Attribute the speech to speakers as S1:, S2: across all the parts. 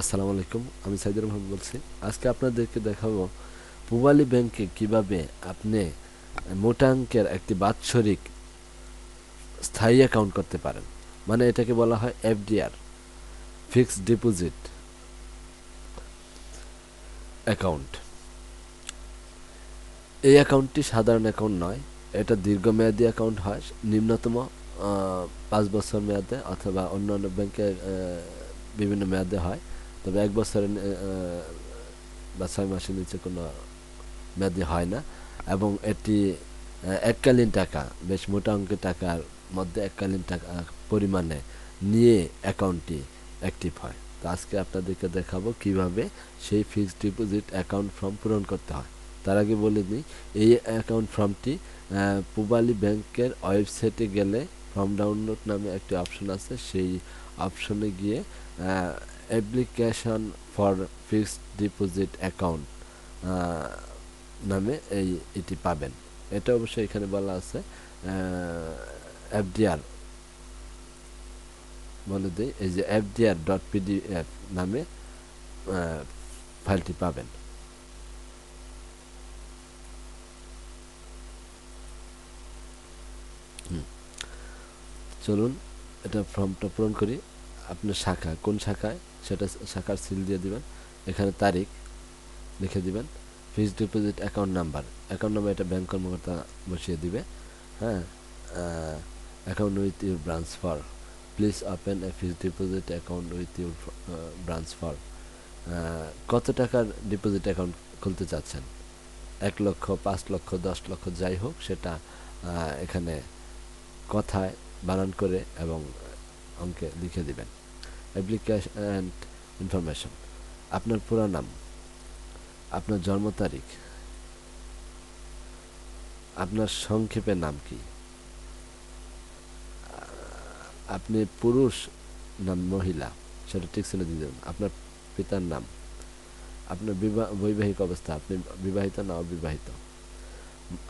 S1: আসসালামু আলাইকুম, আমি সাইদুর রহমান বলছি। আজকে আপনাদেরকে দেখাবো পূবালী ব্যাংকে কীভাবে আপনি মোটা অঙ্কের একটি বাৎসরিক স্থায়ী অ্যাকাউন্ট করতে পারেন। মানে এটাকে বলা হয় এফডিআর ফিক্সড ডিপোজিট অ্যাকাউন্ট এই অ্যাকাউন্টটি সাধারণ অ্যাকাউন্ট নয়, এটা দীর্ঘমেয়াদী অ্যাকাউন্ট হয়, নিম্নতম পাঁচ বছর মেয়াদে অথবা অন্যান্য ব্যাংকের বিভিন্ন মেয়াদে হয়। তবে এক বছরের বা ছয় মাসের নিচে কোনো মেয়াদি হয় না। এবং এটি এককালীন টাকা, বেশ মোটা অঙ্কের টাকার মধ্যে এককালীন টাকা, পরিমাণে নিয়ে অ্যাকাউন্টটি অ্যাক্টিভ হয়। তো আজকে আপনাদেরকে দেখাবো কীভাবে সেই ফিক্সড ডিপোজিট অ্যাকাউন্ট ফর্ম পূরণ করতে হয়। তার আগে বলে দিই, এই অ্যাকাউন্ট ফর্মটি পূবালী ব্যাংকের ওয়েবসাইটে গেলে ফর্ম ডাউনলোড নামে একটি অপশন আছে। সেই অপশনে গিয়ে application for fixed deposit account নামে এই, এটি পাবেন। এটা অবশ্যই এখানে বলা আছে এফডিআর। বলে দিই, এই যে এফডিআর ডট পিডিএফ নামে ফাইলটি পাবেন। চলুন, এটা ফর্মটা পূরণ করি। আপনার শাখা, কোন শাখায়? সেটা শাখার সিল দিয়ে দিবেন। এখানে তারিখ লিখে দিবেন। Fixed deposit account number account number এটা ব্যাংক কর্মকর্তা বসিয়ে দিবে। হ্যাঁ? Account with your branch for please open a fixed deposit account with your branch for কত টাকার ডিপোজিট অ্যাকাউন্ট খুলতে চাচ্ছেন? এক লক্ষ, পাঁচ লক্ষ, দশ লক্ষ, যাই হোক, সেটা এখানে কথায় বানান করে এবং অঙ্কে লিখে দিবেন। অ্যাপ্লিকেশন অ্যান্ড ইনফরমেশন আপনার পুরো নাম আপনার জন্ম তারিখ আপনার সংক্ষেপে নাম কি আপনি পুরুষ নাম মহিলা সেটা ঠিক ছিল দেবেন আপনার পিতার নাম আপনার বিবাহ বৈবাহিক অবস্থা আপনি বিবাহিত না অবিবাহিত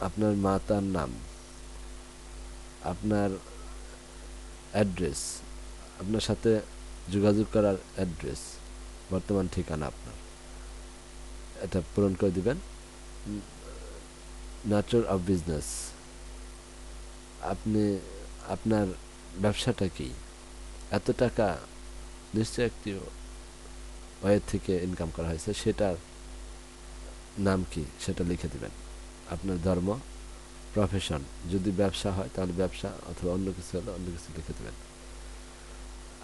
S1: আপনার মাতার নাম আপনার অ্যাড্রেস আপনার সাথে যোগাযোগ করার অ্যাড্রেস, বর্তমান ঠিকানা আপনার। এটা পূরণ করে দিবেন। নেচার অফ বিজনেস আপনি, আপনার ব্যবসাটা কি? এত টাকা নিশ্চয় একটি ওয়ে থেকে ইনকাম করা হয়েছে, সেটার নাম কি? সেটা লিখে দিবেন। আপনার ধর্ম প্রফেশন যদি ব্যবসা হয়, তাহলে ব্যবসা, অথবা অন্য কিছু হলে অন্য কিছু লিখে দেবেন।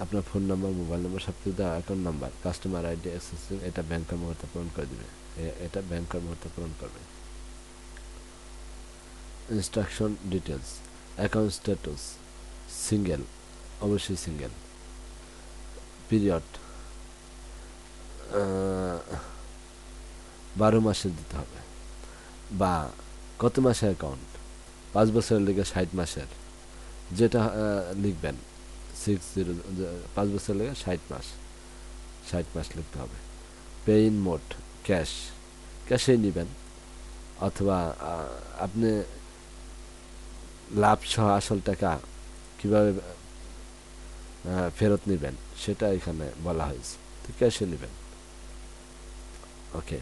S1: আপনার ফোন নাম্বার, মোবাইল নাম্বার সব কিছু দেওয়া account number customer ID access এটা ব্যাংক কর্মকর্তা পূরণ করে দিবে। এটা ব্যাংক কর্মকর্তা পূরণ করবে। Instruction details account status single অবশ্যই সিঙ্গেল পিরিয়ড বারো মাসে দিতে হবে। বা কত মাসের অ্যাকাউন্ট পাঁচ বছরের লেগে ষাট মাসের। যেটা লিখবেন। সিক্স জিরো পাঁচ বছরের লেগে ষাট মাস ষাট মাস লিখতে হবে। পে ইন মোট ক্যাশ ক্যাশেই নেবেন, অথবা আপনি লাভ সহ আসল টাকা কীভাবে ফেরত নেবেন, সেটা এখানে বলা হয়েছে। তো ক্যাশে নেবেন। ওকে।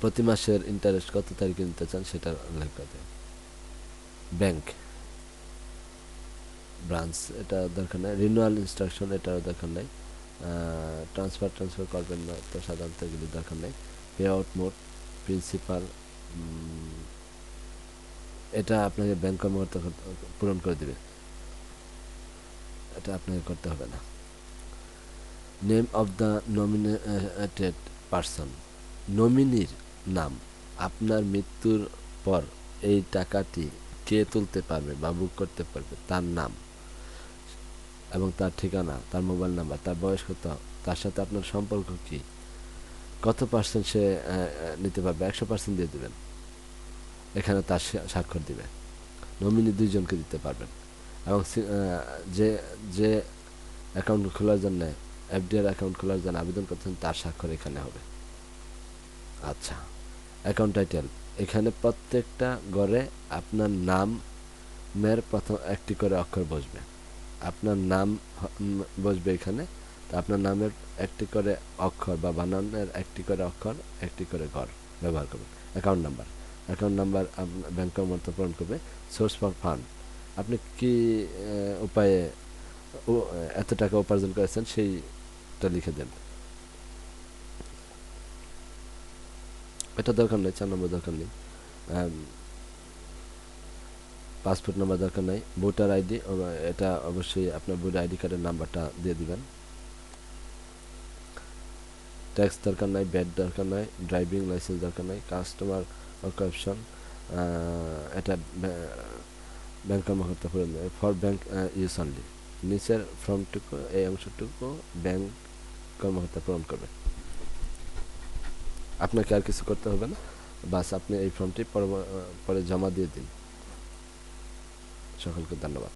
S1: প্রতি মাসের ইন্টারেস্ট কত তারিখে নিতে চান সেটা করে দেন। ব্যাংক। ব্রাঞ্চ এটা দরকার নেই। রিনুয়াল ইনস্ট্রাকশন এটারও দরকার নেই। ট্রান্সফার ট্রান্সফার করবেন না, তো সাধারণত এগুলি দরকার নেই। পে আউট মোড প্রিন্সিপাল এটা আপনাকে ব্যাংক কর্মকর্তা পূরণ করে দেবে। এটা আপনাকে করতে হবে না। Name of the nominated person নমিনির নাম, আপনার মৃত্যুর পর এই টাকাটি কে তুলতে পারবে বা বুক করতে পারবে, তার নাম। এবং তার ঠিকানা, তার মোবাইল নাম্বার, তার বয়স কত, তার সাথে আপনার সম্পর্ক কি, কত পার্সেন্ট সে নিতে পারবে, একশো পার্সেন্ট দিয়ে দেবেন। এখানে তার স্বাক্ষর দিবে। নমিনি দুইজনকে দিতে পারবেন। এবং যে যে অ্যাকাউন্ট খোলার জন্য এফডিআর অ্যাকাউন্ট খোলার জন্য আবেদন করছেন, তার স্বাক্ষর এখানে হবে। আচ্ছা অ্যাকাউন্ট টাইটেল এখানে প্রত্যেকটা ঘরে আপনার নামের প্রথম একটি করে অক্ষর বসবে। আপনার নাম বসবে এখানে। তো আপনার নামের একটি করে অক্ষর বা বানানের একটি করে অক্ষর, একটি করে ঘর ব্যবহার করবেন। অ্যাকাউন্ট নাম্বার অ্যাকাউন্ট নাম্বার আপনার ব্যাংক কর্মকর্তা পূরণ করবে। সোর্স ফর ফান্ড আপনি কি উপায়ে এত টাকা উপার্জন করেছেন সেইটা লিখে দেন। এটা দরকার নেই, চার নম্বর দরকার নেই। পাসপোর্ট নাম্বার দরকার নেই, ভোটার আইডি এটা অবশ্যই আপনার ভোটার আইডি কার্ডের নাম্বারটা দিয়ে দিবেন। ট্যাক্স দরকার নাই ব্যাড দরকার নাই, ড্রাইভিং লাইসেন্স দরকার নাই, কাস্টমার অপশন এটা ব্যাংক কর্মকর্তা ফর ব্যাংক ইউজ অনলি। নিচের ফর্মটুকু, এই অংশটুকু ব্যাংক কর্মকর্তা পূরণ করবে। আপনাকে আর কিছু করতে হবে না। বাস আপনি এই ফর্মটি পরে জমা দিয়ে দিন। Soy Ángel